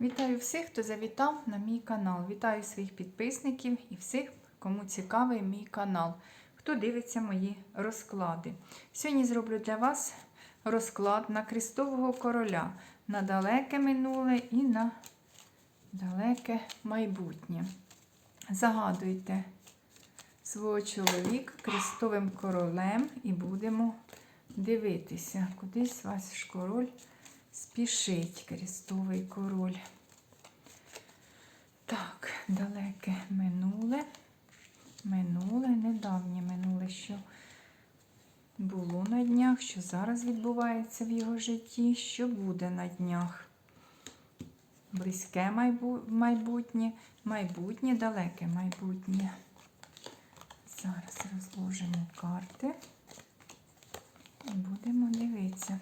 Вітаю всіх, хто завітав на мій канал. Вітаю своїх підписників і всіх, кому цікавий мій канал, хто дивиться мої розклади. Сьогодні зроблю для вас розклад на Крістового короля на далеке минуле і на далеке майбутнє. Загадуйте свого чоловіка Крістовим королем і будемо дивитися, кудись ваш король спішить крістовий король. Так, далеке минуле, минуле, недавнє минуле, що було на днях, що зараз відбувається в його житті, що буде на днях. Близьке майбутнє, майбутнє, далеке майбутнє. Зараз розложимо карти і будемо дивитися.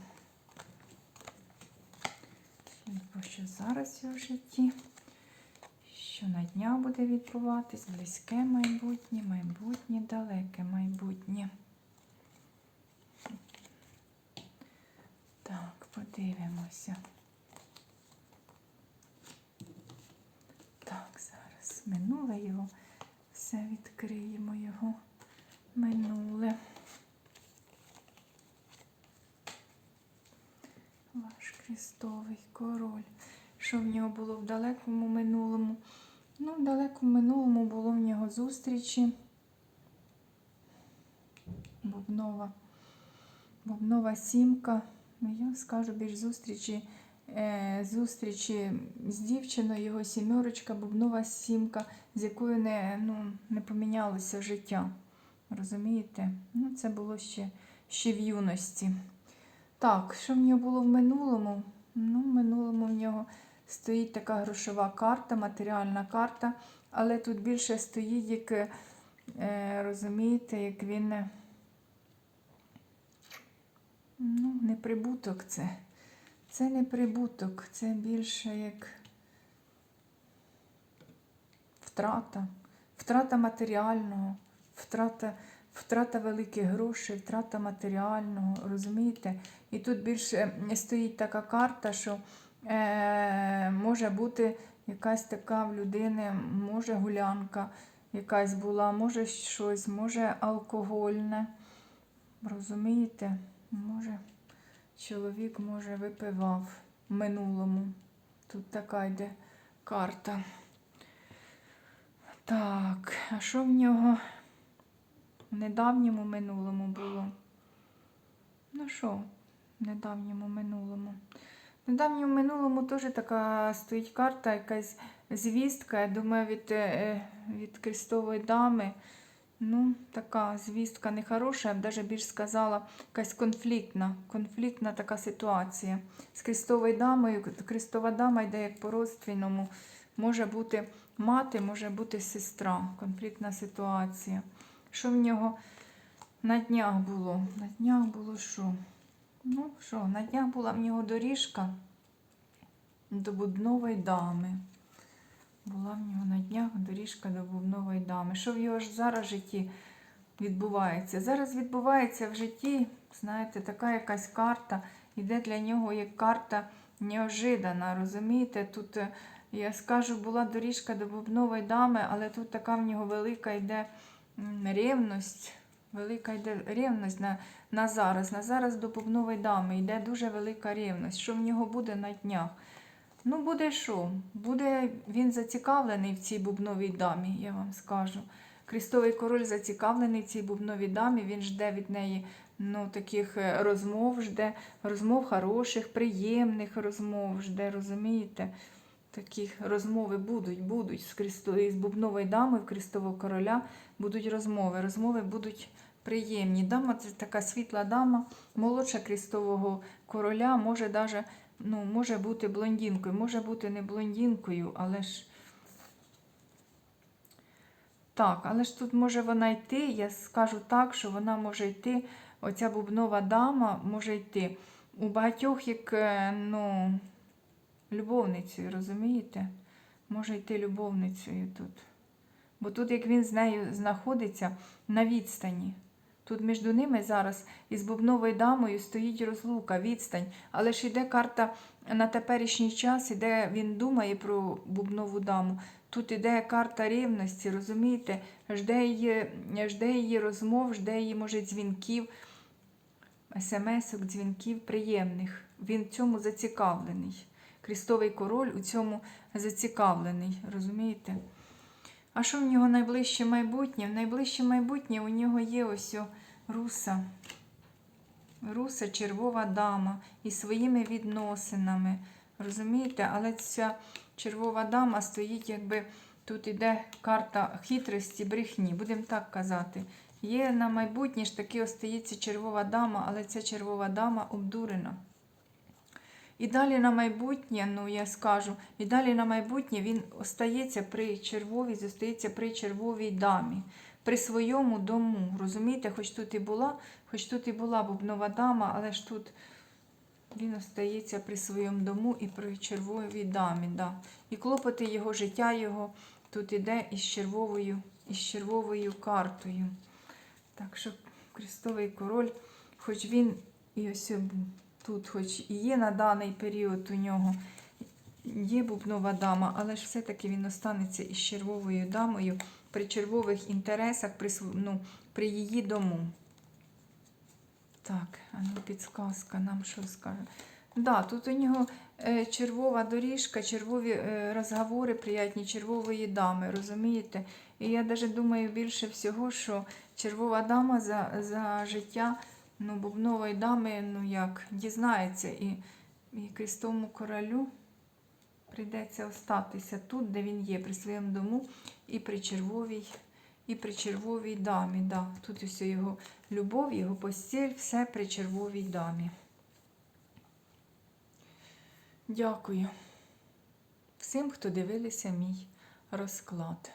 Бо що зараз в житті, що на дня буде відбуватись, близьке майбутнє, майбутнє, далеке майбутнє. Так, подивимося. Так, зараз минуле його, все відкриємо його минуле. Христовий король. Що в нього було в далекому минулому? Ну, в далекому минулому було в нього зустрічі. Бубнова. Бубнова сімка. Ну, я скажу більш зустрічі. Е, зустрічі з дівчиною, його сімерочка, бубнова сімка, з якою не, ну, не помінялося життя. Розумієте? Ну, це було ще, ще в юності. Так, що в нього було в минулому? Ну, в минулому в нього стоїть така грошова карта, матеріальна карта, але тут більше стоїть, як, е, розумієте, як він е, ну, не прибуток це. Це не прибуток, це більше як втрата, втрата матеріального, втрата, втрата великих грошей, втрата матеріального, розумієте? І тут більше стоїть така карта, що е, може бути якась така в людини, може гулянка якась була, може щось, може алкогольне. Розумієте? Може, чоловік, може, випивав в минулому. Тут така йде карта. Так, а що в нього недавньому минулому було? Ну що, недавньому минулому? Недавньому минулому теж така стоїть карта, якась звістка, я думаю, від, е, від Крестової дами. Ну, така звістка нехороша, я б навіть більш сказала, якась конфліктна, конфліктна така ситуація. З Крестовою дамою, Крестова дама йде як по родственному. Може бути мати, може бути сестра. Конфліктна ситуація. Що в нього на днях було? На днях було що? Ну, що, на днях була в нього доріжка до буднової дами. Була в нього на днях доріжка до бубнової дами. Що в його ж зараз в житті відбувається? Зараз відбувається в житті, знаєте, така якась карта. Іде для нього як карта неожидана. Розумієте? Тут, е, я скажу, була доріжка до бубнової дами, але тут така в нього велика йде ревність. Велика йде ревність на, на зараз. На зараз до бубнової дами йде дуже велика ревність. Що в нього буде на днях? Ну, буде що? Буде він зацікавлений в цій бубновій дамі, я вам скажу. Крістовий король зацікавлений в цій бубновій дамі, він жде від неї ну, таких е, розмов, жде розмов хороших, приємних розмов, жде, розумієте? Такі розмови будуть, будуть з, Крісто... з бубнової дами в Крістового короля будуть розмови. Розмови будуть приємні. Дама це така світла дама, молодша Крістового короля, може даже ну, може бути блондинкою, може бути не блондинкою, але ж. Так, але ж тут може вона йти, я скажу так, що вона може йти, оця бубнова дама може йти у багатьох як е, ну, любовницею, розумієте? Може йти любовницею тут. Бо тут, як він з нею знаходиться на відстані. Тут між ними зараз із бубновою дамою стоїть розлука, відстань, але ж йде карта на теперішній час іде, він думає про бубнову даму. Тут іде карта рівності, розумієте? Жде її, жде її розмов, жде її, може, дзвінків, смс-ок, дзвінків приємних. Він в цьому зацікавлений. Крістовий король у цьому зацікавлений, розумієте? А що в нього найближче майбутнє? В найближче майбутнє у нього є ось руса. Руса червова дама із своїми відносинами. Розумієте? Але ця червова дама стоїть, якби тут іде карта хитрості, брехні, будемо так казати. Є на майбутнє ж таки остається червова дама, але ця червова дама обдурена. І далі на майбутнє, ну я скажу, і далі на майбутнє він остається при червовій, зостається при червовій дамі, при своєму дому. Розумієте, хоч тут і була, хоч тут і була бубнова дама, але ж тут він остається при своєму дому і при червовій дамі. Да. І клопоти його життя його тут іде із червовою, із червовою картою. Так що Крестовий король, хоч він і ось тут, хоч і є на даний період у нього, є бубнова дама, але ж все-таки він останеться із червовою дамою при червових інтересах, при, ну, при її дому. Так, а ну підсказка нам що скаже. Да, тут у нього е, червова доріжка, червові е, розговори приятні, червової дами, розумієте? І я навіть думаю більше всього, що червова дама за, за життя ну, бубнової дами, ну як, дізнається, і, і крістовому королю прийдеться остатися тут, де він є, при своєму дому, і при червовій, і при червовій дамі. Да. Тут усе його любов, його постіль, все при червовій дамі. Дякую всім, хто дивилися мій розклад.